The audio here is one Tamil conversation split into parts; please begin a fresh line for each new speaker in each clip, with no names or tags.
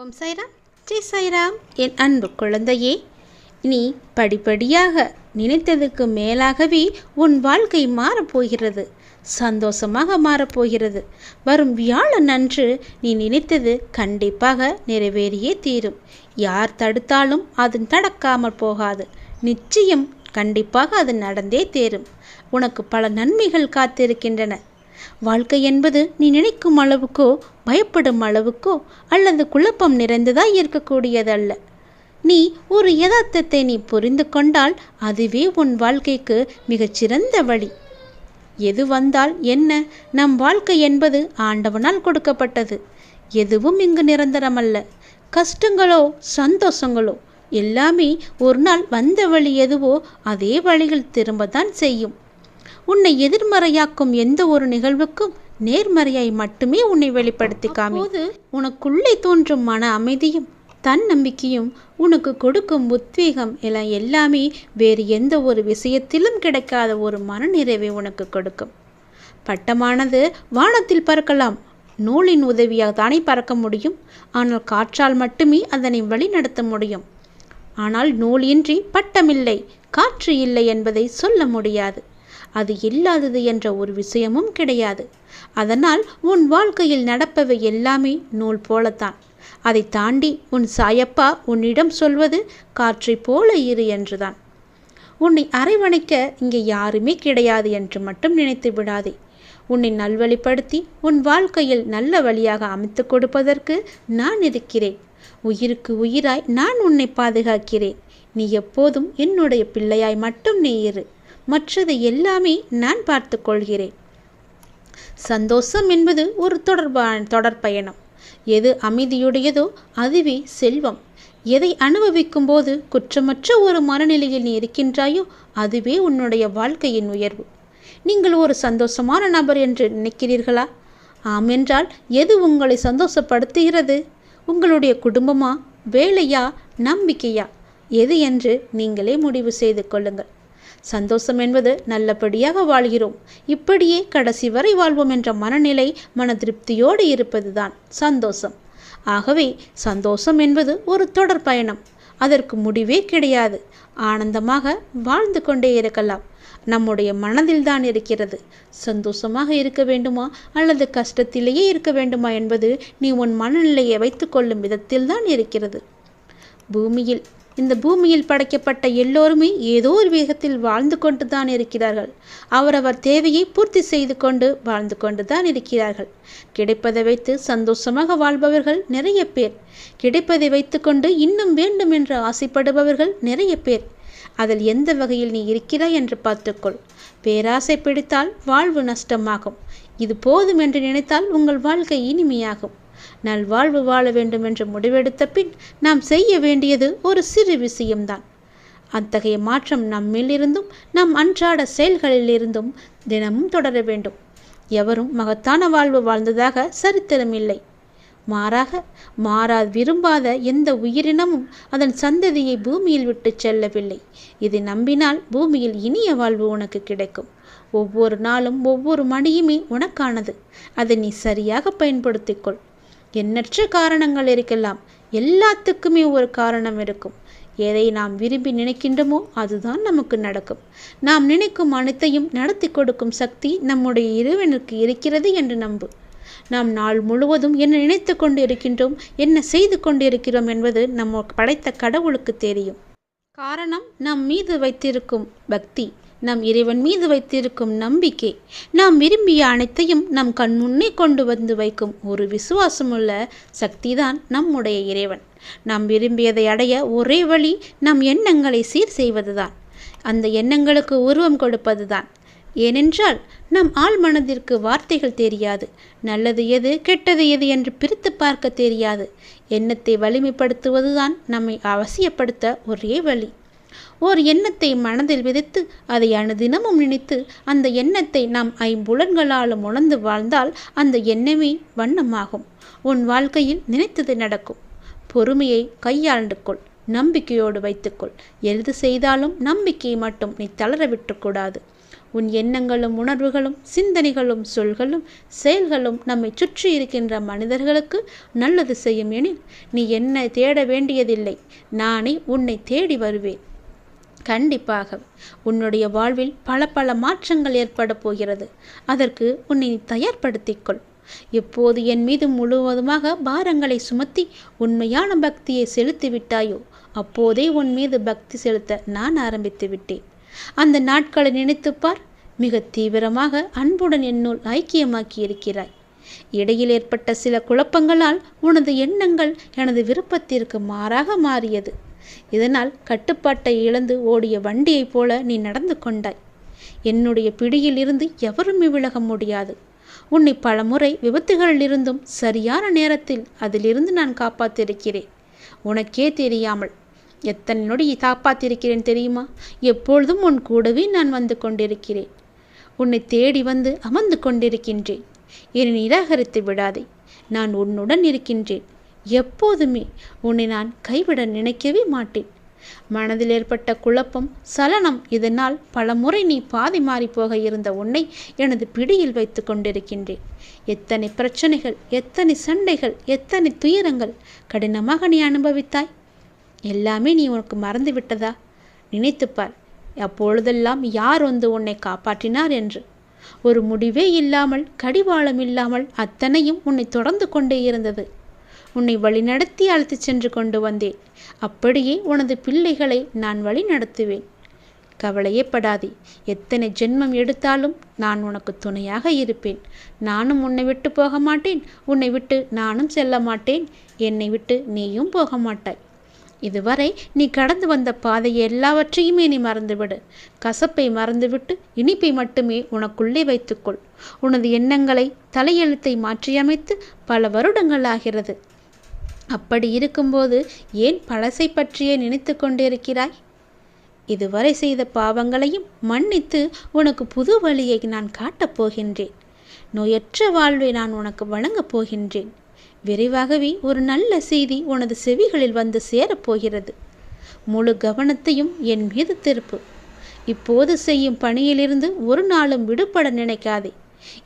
ஓம் சாய்ராம். ஜெய் சாய்ராம். என் அன்பு குழந்தையே நீ படிப்படியாக நினைத்ததுக்கு மேலாகவே உன் வாழ்க்கை மாறப்போகிறது சந்தோஷமாக மாறப்போகிறது வரும் வியாழன் அன்று நீ நினைத்தது கண்டிப்பாக நிறைவேறியே தீரும். யார் தடுத்தாலும் அது நடக்காமல் போகாது. நிச்சயம் கண்டிப்பாக அது நடந்தே தேரும். உனக்கு பல நன்மைகள் காத்திருக்கின்றன. வாழ்க்கை என்பது நீ நினைக்கும் அளவுக்கோ பயப்படும் அளவுக்கோ அல்லது குழப்பம் நிறைந்ததாக இருக்கக்கூடியதல்ல. நீ ஒரு யதார்த்தத்தை நீ புரிந்து கொண்டால் அதுவே உன் வாழ்க்கைக்கு மிகச்சிறந்த வழி. எது வந்தால் என்ன நம் வாழ்க்கை என்பது ஆண்டவனால் கொடுக்கப்பட்டது. எதுவும் இங்கு நிரந்தரமல்ல. கஷ்டங்களோ சந்தோஷங்களோ எல்லாமே ஒரு நாள் வந்த வழி எதுவோ அதே வழியில் திரும்பத்தான் செய்யும். உன்னை எதிர்மறையாக்கும் எந்த ஒரு நிகழ்வுக்கும் நேர்மறையாய் மட்டுமே உன்னை வெளிப்படுத்தி காமிது உனக்குள்ளே தோன்றும் மன அமைதியும் தன்னம்பிக்கையும் உனக்கு கொடுக்கும் உத்வேகம் எல்லாம் எல்லாமே வேறு எந்த ஒரு விஷயத்திலும் கிடைக்காத ஒரு மனநிறைவை உனக்கு கொடுக்கும். பட்டமானது வானத்தில் பறக்கலாம். நூலின் உதவியாக தானே பறக்க முடியும். ஆனால் காற்றால் மட்டுமே அதனை வழிநடத்த முடியும். ஆனால் நூல் இன்றி பட்டமில்லை காற்று இல்லை என்பதை சொல்ல முடியாது. அது இல்லாதது என்ற ஒரு விஷயமும் கிடையாது. அதனால் உன் வாழ்க்கையில் நடப்பவை எல்லாமே நூல் போலத்தான். அதை தாண்டி உன் சாயப்பா உன்னிடம் சொல்வது காற்றை போல இரு என்றுதான். உன்னை அரவணைக்க இங்கே யாருமே கிடையாது என்று மட்டும் நினைத்து விடாதே. உன்னை நல்வழிப்படுத்தி உன் வாழ்க்கையில் நல்ல வழியாக அமைத்து கொடுப்பதற்கு நான் இருக்கிறேன் உயிருக்கு உயிராய் நான் உன்னை பாதுகாக்கிறேன். நீ எப்போதும் என்னுடைய பிள்ளையாய் மட்டும் நீ இரு. மற்றது எல்லாமே நான் பார்த்து கொள்கிறேன். சந்தோஷம் என்பது ஒரு தொடர்பான தொடர் பயணம். எது அமைதியுடையதோ அதுவே செல்வம். எதை அனுபவிக்கும் போது குற்றமற்ற ஒரு மனநிலையில் நீ இருக்கின்றாயோ அதுவே உன்னுடைய வாழ்க்கையின் உயர்வு. நீங்கள் ஒரு சந்தோஷமான நபர் என்று நினைக்கிறீர்களா? ஆம் என்றால் எது உங்களை சந்தோஷப்படுத்துகிறது? உங்களுடைய குடும்பமா? வேலையா? நம்பிக்கையா? எது என்று நீங்களே முடிவு செய்து கொள்ளுங்கள். சந்தோஷம் என்பது நல்லபடியாக வாழ்கிறோம். இப்படியே கடைசி வரை வாழ்வோம் என்ற மனநிலை மன திருப்தியோடு இருப்பதுதான் சந்தோஷம். ஆகவே சந்தோஷம் என்பது ஒரு தொடர் பயணம். அதற்கு முடிவே கிடையாது. ஆனந்தமாக வாழ்ந்து கொண்டே இருக்கலாம். நம்முடைய மனதில் தான் இருக்கிறது. சந்தோஷமாக இருக்க வேண்டுமா? அல்லது கஷ்டத்திலேயே இருக்க வேண்டுமா என்பது நீ உன் மனநிலையை வைத்துக்கொள்ளும் விதத்தில் தான் இருக்கிறது. பூமியில் இந்த பூமியில் படைக்கப்பட்ட எல்லோருமே ஏதோ ஒரு வேகத்தில் வாழ்ந்து கொண்டு தான் இருக்கிறார்கள். அவரவர் தேவையை பூர்த்தி செய்து கொண்டு வாழ்ந்து கொண்டு தான் இருக்கிறார்கள். கிடைப்பதை வைத்து சந்தோஷமாக வாழ்பவர்கள் நிறைய பேர். கிடைப்பதை வைத்துக்கொண்டு இன்னும் வேண்டும் என்று ஆசைப்படுபவர்கள் நிறைய பேர். அதில் எந்த வகையில் நீ இருக்கிறாய் என்று பார்த்துக்கொள். பேராசை பிடித்தால் வாழ்வு நஷ்டமாகும். இது போதும் என்று நினைத்தால் உங்கள் வாழ்க்கை இனிமையாகும். நல்வாழ்வு வாழ வேண்டும் என்று முடிவெடுத்த பின் நாம் செய்ய வேண்டியது ஒரு சிறு விஷயம்தான். அத்தகைய மாற்றம் நம்மிலிருந்தும் நம் அன்றாட செயல்களிலிருந்தும் தினமும் தொடர வேண்டும். எவரும் மகத்தான வாழ்வு வாழ்ந்ததாக சரித்திரம் இல்லை. மாறாக மாறா விரும்பாத எந்த உயிரினமும் அதன் சந்ததியை பூமியில் விட்டு செல்லவில்லை. இதை நம்பினால் பூமியில் இனிய வாழ்வு உனக்கு கிடைக்கும். ஒவ்வொரு நாளும் ஒவ்வொரு மணியுமே உனக்கானது. அதை நீ சரியாக பயன்படுத்திக்கொள். எண்ணற்ற காரணங்கள் இருக்கலாம். எல்லாத்துக்குமே ஒரு காரணம் இருக்கும். எதை நாம் விரும்பி நினைக்கின்றோமோ அதுதான் நமக்கு நடக்கும். நாம் நினைக்கும் அனைத்தையும் நடத்தி கொடுக்கும் சக்தி நம்முடைய இறைவனுக்கு இருக்கிறது என்று நம்பு. நாம் நாள் முழுவதும் என்ன நினைத்து கொண்டு இருக்கின்றோம் என்ன செய்து கொண்டு இருக்கிறோம் என்பது நம்ம படைத்த கடவுளுக்கு தெரியும். காரணம் நம் மீது வைத்திருக்கும் பக்தி. நம் இறைவன் மீது வைத்திருக்கும் நம்பிக்கை நாம் விரும்பிய அனைத்தையும் நம் கண்முன்னே கொண்டு வந்து வைக்கும் ஒரு விசுவாசமுள்ள சக்திதான் நம்முடைய இறைவன். நாம் விரும்பியதை அடைய ஒரே வழி நம் எண்ணங்களை சீர் செய்வதுதான். அந்த எண்ணங்களுக்கு உருவம் கொடுப்பதுதான். ஏனென்றால் நம் ஆள் மனதிற்கு வார்த்தைகள் தெரியாது. நல்லது எது கெட்டது எது என்று பிரித்து பார்க்க தெரியாது. எண்ணத்தை வலிமைப்படுத்துவதுதான் நம்மை அவசியப்படுத்த ஒரே வழி. ஓர் எண்ணத்தை மனதில் விதைத்து அதை அனுதினமும் நினைத்து அந்த எண்ணத்தை நாம் ஐம்புலன்களாலும் உணர்ந்து வாழ்ந்தால் அந்த எண்ணமே வண்ணமாகும். உன் வாழ்க்கையில் நினைத்தது நடக்கும். பொறுமையை கையாண்டு கொள். நம்பிக்கையோடு வைத்துக்கொள் எது செய்தாலும் நம்பிக்கையை மட்டும் நீ தளர விட்டுக்கூடாது உன் எண்ணங்களும் உணர்வுகளும் சிந்தனைகளும் சொல்களும் செயல்களும் நம்மை சுற்றி இருக்கின்ற மனிதர்களுக்கு நல்லது செய்யும் எனில் நீ என்னை தேட வேண்டியதில்லை. நானே உன்னை தேடி வருவேன். கண்டிப்பாக உன்னுடைய வாழ்வில் பல பல மாற்றங்கள் ஏற்பட போகிறது. அதற்கு உன்னை தயார்படுத்திக்கொள் எப்போது என் மீது முழுவதுமாக பாரங்களை சுமத்தி உண்மையான பக்தியை செலுத்தி விட்டாயோ அப்போதே உன் மீது பக்தி செலுத்த நான் ஆரம்பித்து விட்டேன். அந்த நாட்களை நினைத்துப்பார் மிக தீவிரமாக அன்புடன் என்னுள் ஐக்கியமாக்கி இருக்கிறாய் இடையில் ஏற்பட்ட சில குழப்பங்களால் உனது எண்ணங்கள் எனது விருப்பத்திற்கு மாறாக மாறியது. இதனால் கட்டுப்பாட்டை இழந்து ஓடிய வண்டியைப் போல நீ நடந்து கொண்டாய். என்னுடைய பிடியிலிருந்து எவரும் எவருமே விலக முடியாது. உன்னை பலமுறை விபத்துகளிலிருந்தும் சரியான நேரத்தில் அதிலிருந்து நான் காப்பாத்திருக்கிறேன். உனக்கே தெரியாமல் எத்தனை நொடி காப்பாத்திருக்கிறேன் தெரியுமா? எப்பொழுதும் உன் கூடவே நான் வந்து கொண்டிருக்கிறேன். உன்னை தேடி வந்து அமர்ந்து கொண்டிருக்கின்றேன். என்னை நிராகரித்து விடாதே. நான் உன்னுடன் இருக்கின்றேன். எப்போதுமே உன்னை நான் கைவிட நினைக்கவே மாட்டேன். மனதில் ஏற்பட்ட குழப்பம் சலனம் இதனால் பலமுறை நீ பாதி மாறி போக இருந்த உன்னை எனது பிடியில் வைத்து கொண்டிருக்கின்றேன். எத்தனை பிரச்சனைகள் எத்தனை சண்டைகள் எத்தனை துயரங்கள் கடினமாக நீ அனுபவித்தாய்? எல்லாமே நீ உனக்கு மறந்து விட்டதா? நினைத்துப்பார் அப்பொழுதெல்லாம் யார் வந்து உன்னை காப்பாற்றினார் என்று. ஒரு முடிவே இல்லாமல் கடிவாளம் இல்லாமல் அத்தனையும் உன்னை தொடர்ந்து கொண்டே இருந்தது. உன்னை வழிநடத்தி அழைத்துச் சென்று கொண்டு வந்தேன். அப்படியே உனது பிள்ளைகளை நான் வழி நடத்துவேன். கவலையே படாதே எத்தனை ஜென்மம் எடுத்தாலும் நான் உனக்கு துணையாக இருப்பேன். நானும் உன்னை விட்டு போக மாட்டேன். உன்னை விட்டு நானும் செல்ல மாட்டேன். என்னை விட்டு நீயும் போக மாட்டாய். இதுவரை நீ கடந்து வந்த பாதை எல்லாவற்றையுமே நீ மறந்துவிடு. கசப்பை மறந்துவிட்டு இனிப்பை மட்டுமே உனக்குள்ளே வைத்துக்கொள். உனது எண்ணங்களை தலையெழுத்தை மாற்றியமைத்து பல வருடங்கள் ஆகிறது. அப்படி இருக்கும்போது ஏன் பழசை பற்றியே நினைத்து கொண்டிருக்கிறாய்? இதுவரை செய்த பாவங்களையும் மன்னித்து உனக்கு புது வழியை நான் காட்டப் போகின்றேன். நோயற்ற வாழ்வை நான் உனக்கு வழங்கப் போகின்றேன். விரைவாகவே ஒரு நல்ல செய்தி உனது செவிகளில் வந்து சேரப்போகிறது முழு கவனத்தையும் என் மீது திருப்பு. இப்போது செய்யும் பணியிலிருந்து ஒரு நாளும் விடுபட நினைக்காதே.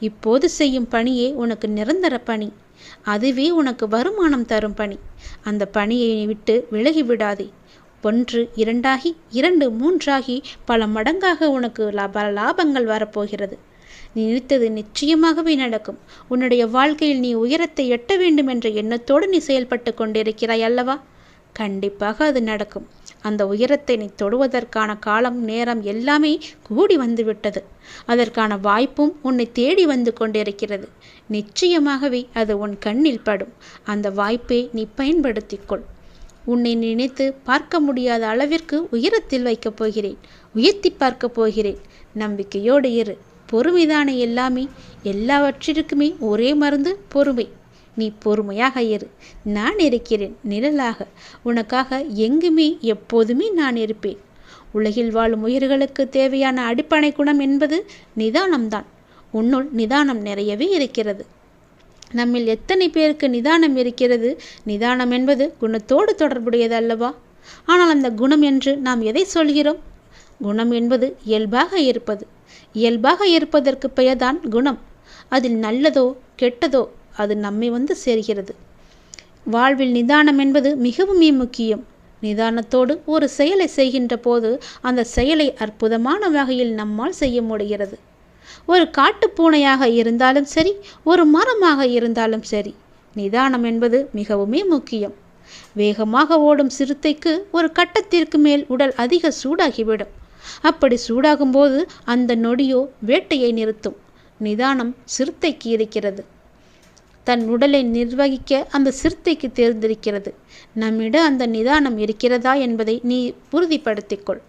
இப்போது செய்யும் பணியே உனக்கு நிரந்தர பணி. அதுவே உனக்கு வருமானம் தரும் பணி. அந்த பணியை விட்டு விலகி விடாதே. ஒன்று இரண்டாகி இரண்டு மூன்றாகி பல மடங்காக உனக்கு லாப லாபங்கள் வரப்போகிறது. நீ நினைத்தது நிச்சயமாகவே நடக்கும். உன்னுடைய வாழ்க்கையில் நீ உயரத்தை எட்ட வேண்டும் என்ற எண்ணத்தோடு நீ செயல்பட்டு கொண்டிருக்கிறாய் அல்லவா? கண்டிப்பாக அது நடக்கும். அந்த உயரத்தை நீ தொடுவதற்கான காலம் நேரம் எல்லாமே கூடி வந்துவிட்டது. அதற்கான வாய்ப்பும் உன்னை தேடி வந்து கொண்டிருக்கிறது. நிச்சயமாகவே அது உன் கண்ணில் படும். அந்த வாய்ப்பை நீ பயன்படுத்திக்கொள். உன்னை நினைத்து பார்க்க முடியாத அளவிற்கு உயரத்தில் வைக்கப் போகிறேன். உயர்த்தி பார்க்கப் போகிறேன். நம்பிக்கையோடு இரு. பொறுமைதானே எல்லாமே. எல்லாவற்றிற்குமே ஒரே மருந்து பொறுமை. நீ பொறுமையாக இரு. நான் இருக்கிறேன் நிழலாக. உனக்காக எங்குமே எப்போதுமே நான் இருப்பேன். உலகில் வாழும் உயிர்களுக்கு தேவையான அடிப்படை குணம் என்பது நிதானம்தான். உன்னுள் நிதானம் நிறையவே இருக்கிறது. நம்மில் எத்தனை பேருக்கு நிதானம் இருக்கிறது? நிதானம் என்பது குணத்தோடு தொடர்புடையது அல்லவா? ஆனால் அந்த குணம் என்று நாம் எதை சொல்கிறோம்? குணம் என்பது இயல்பாக இருப்பது. இயல்பாக இருப்பதற்கு பெயர்தான் குணம். அதில் நல்லதோ கெட்டதோ அது நம்மை வந்து சேர்கிறது. வாழ்வில் நிதானம் என்பது மிகவுமே முக்கியம். நிதானத்தோடு ஒரு செயலை செய்கின்ற போது அந்த செயலை அற்புதமான வகையில் நம்மால் செய்ய முடிகிறது. ஒரு காட்டுப்பூனையாக இருந்தாலும் சரி ஒரு மரமாக இருந்தாலும் சரி நிதானம் என்பது மிகவுமே முக்கியம். வேகமாக ஓடும் சிறுத்தைக்கு ஒரு கட்டத்திற்கு மேல் உடல் அதிக சூடாகிவிடும். அப்படி சூடாகும்போது அந்த நொடியோ வேட்டையை நிறுத்தும். நிதானம் சிறுத்தைக்கு இருக்கிறது. தன் உடலை நிர்வகிக்க அந்த சிறுத்தைக்கு தேர்ந்திருக்கிறது நம்மிடம் அந்த நிதானம் இருக்கிறதா என்பதை நீ உறுதிப்படுத்திக்கொள்.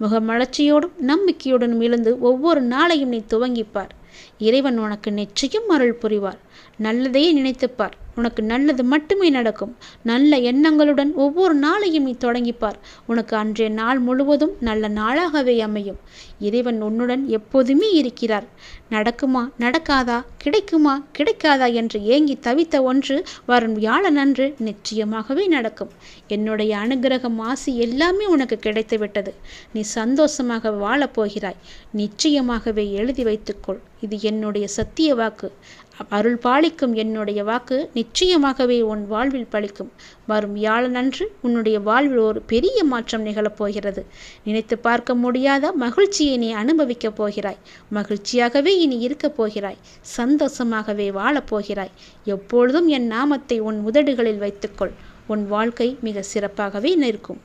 முகமலர்ச்சியோடும் நம்பிக்கையுடன் எழுந்து ஒவ்வொரு நாளையும் நீ துவங்கிப்பார். இறைவன் உனக்கு நிச்சயம் அருள் புரிவார். நல்லதையே நினைத்துப்பார். உனக்கு நல்லது மட்டுமே நடக்கும். நல்ல எண்ணங்களுடன் ஒவ்வொரு நாளையும் நீ தொடங்கிப்பார். உனக்கு அன்றைய நாள் முழுவதும் நல்ல நாளாகவே அமையும். இறைவன் உன்னுடன் எப்போதுமே இருக்கிறார். நடக்குமா? நடக்காதா? கிடைக்குமா? கிடைக்காதா? என்று ஏங்கி தவித்த ஒன்று வரும் வியாழனன்று நிச்சயமாகவே நடக்கும். என்னுடைய அனுகிரகம் ஆசி எல்லாமே உனக்கு கிடைத்து விட்டது நீ சந்தோஷமாக வாழப்போகிறாய். நிச்சயமாகவே எழுதி வைத்துக்கொள். இது என்னுடைய சத்திய வாக்கு. அருள் பாலிக்கும் என்னுடைய வாக்கு நிச்சயமாகவே உன் வாழ்வில் பலிக்கும். வரும் வியாழனன்று உன்னுடைய வாழ்வில் ஒரு பெரிய மாற்றம் நிகழப்போகிறது. நினைத்து பார்க்க முடியாத மகிழ்ச்சியை நீ அனுபவிக்கப் போகிறாய். மகிழ்ச்சியாகவே இனி இருக்கப் போகிறாய். சந்தோஷமாகவே வாழப்போகிறாய் எப்பொழுதும் என் நாமத்தை உன் உதடுகளில் வைத்துக்கொள். உன் வாழ்க்கை மிக சிறப்பாகவே நிற்கும்.